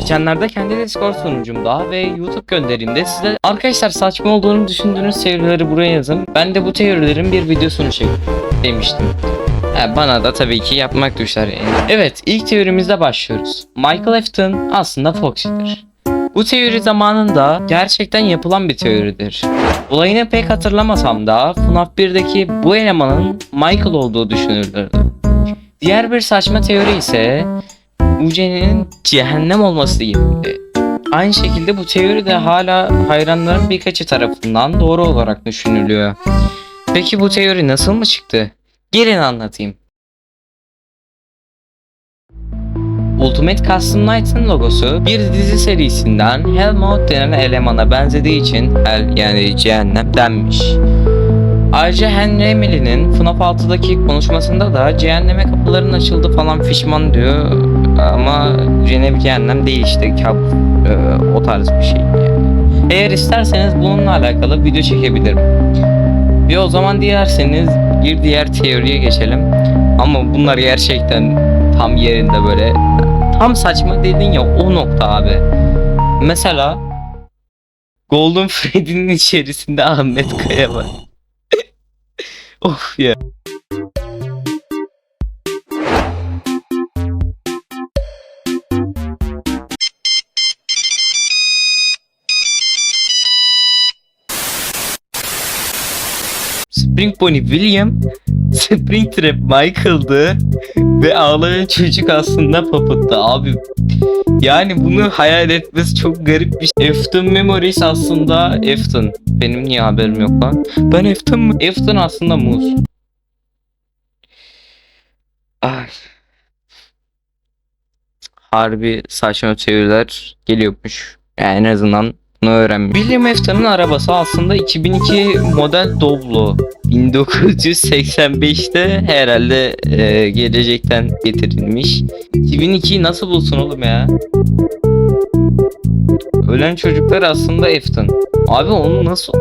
Geçenlerde kendi Discord sunucumda ve YouTube gönderimde size arkadaşlar saçma olduğunu düşündüğünüz teorileri buraya yazın. Ben de bu teorilerin bir videosunu çek demiştim. Ha, bana da tabii ki yapmak düşer. Evet ilk teorimizde başlıyoruz. Michael Afton aslında Foxy'dir. Bu teori zamanında gerçekten yapılan bir teoridir. Olayını pek hatırlamasam da FNAF 1'deki bu elemanın Michael olduğu düşünülürdü. Diğer bir saçma teori ise UC'nin cehennem olması yönünde. Aynı şekilde bu teori de hala hayranların birkaçı tarafından doğru olarak düşünülüyor. Peki bu teori nasıl mı çıktı? Gelin anlatayım. Ultimate Custom Night'ın logosu bir dizi serisinden Hellmouth denen elemana benzediği için Hell yani cehennem denmiş. Ayrıca Henry Emily'nin FNAF 6'daki konuşmasında da cehenneme kapıların açıldı falan fişman diyor ama bir cehennem değil işte kabus e, o tarz bir şey. Eğer isterseniz bununla alakalı video çekebilirim. Ve o zaman dilerseniz bir diğer teoriye geçelim. Ama bunlar gerçekten tam yerinde böyle tam saçma dedin ya o nokta abi. Mesela Golden Freddy'nin içerisinde Ahmet Kaya var. Of ya. Spring Pony William, Springtrap Michael'dı ve ağlayan çocuk aslında Puppet'tı abi. Yani bunu hayal etmesi çok garip bir şey. Efton Memories aslında Efton. Benim niye haberim yok lan? Ben Efton mu? Efton aslında Muz. Ay. Harbi saçma teoriler geliyormuş. Yani en azından bunu öğrenmiş. William Afton'un arabası aslında 2002 model Doblo. 1985'te herhalde e, gelecekten getirilmiş. 2002'yi nasıl bulsun oğlum ya? Ölen çocuklar aslında Afton. Abi onu nasıl...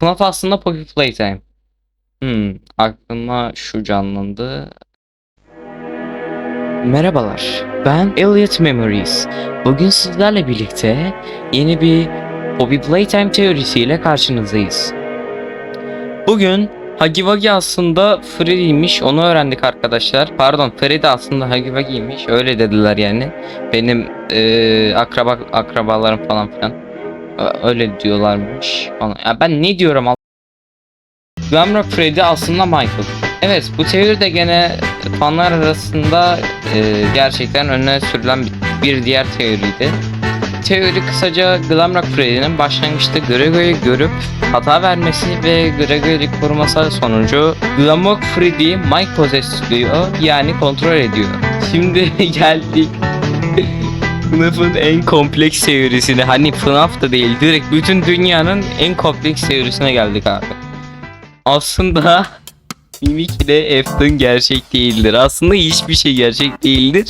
FNAF aslında Poppy Playtime. Hmm, aklıma şu canlandı. Merhabalar, ben Elliot Memories. Bugün sizlerle birlikte yeni bir Poppy Playtime teorisiyle karşınızdayız. Bugün Huggy Wuggy aslında Freddy'ymiş, onu öğrendik arkadaşlar. Pardon, Freddy aslında Huggy Wuggy'ymiş, öyle dediler yani. Benim eee, akraba akrabalarım falan filan. Öyle diyorlarmış falan. Ya ben ne diyorum al- Glamrock Freddy aslında Michael. Evet bu teori de gene fanlar arasında e, gerçekten önüne sürülen bir, diğer teoriydi. Teori kısaca Glamrock Freddy'nin başlangıçta Gregory'yi görüp hata vermesi ve Gregory'yi koruması sonucu Glamrock Freddy Mike possessliyor yani kontrol ediyor. Şimdi geldik FNAF'ın en kompleks teorisine hani FNAF da değil direkt bütün dünyanın en kompleks teorisine geldik abi. Aslında Mimik ile Afton gerçek değildir. Aslında hiçbir şey gerçek değildir.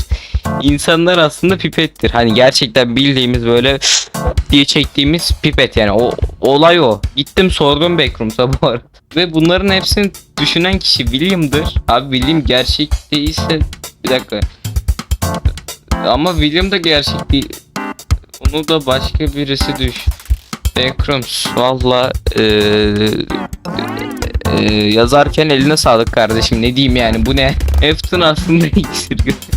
İnsanlar aslında pipettir. Hani gerçekten bildiğimiz böyle diye çektiğimiz pipet yani o olay o. Gittim sordum Backrooms'a bu arada. Ve bunların hepsini düşünen kişi William'dır. Abi William gerçek değilse bir dakika. Ama William da gerçek değil. Onu da başka birisi düş. Backrooms valla eee eee, yazarken eline sağlık kardeşim ne diyeyim yani bu ne? Efton aslında iksir gö-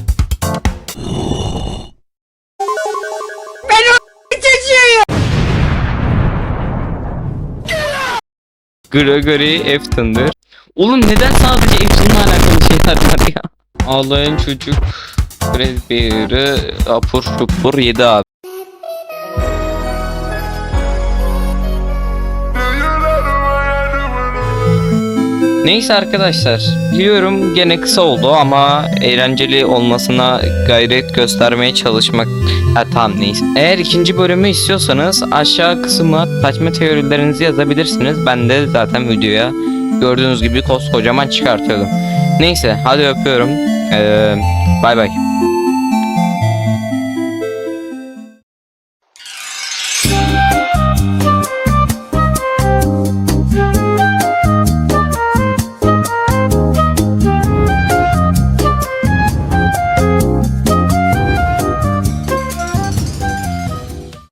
Gregory Efton'dur. Oğlum neden sadece Efton'la alakalı şeyler var ya? Ağlayan çocuk Fredbear'ı apur şupur yedi abi. Neyse arkadaşlar biliyorum gene kısa oldu ama eğlenceli olmasına gayret göstermeye çalışmak ha, tamam neyse. Eğer ikinci bölümü istiyorsanız aşağı kısma saçma teorilerinizi yazabilirsiniz. Ben de zaten videoya gördüğünüz gibi koskocaman çıkartıyordum. Neyse hadi öpüyorum. Ee, bay bay.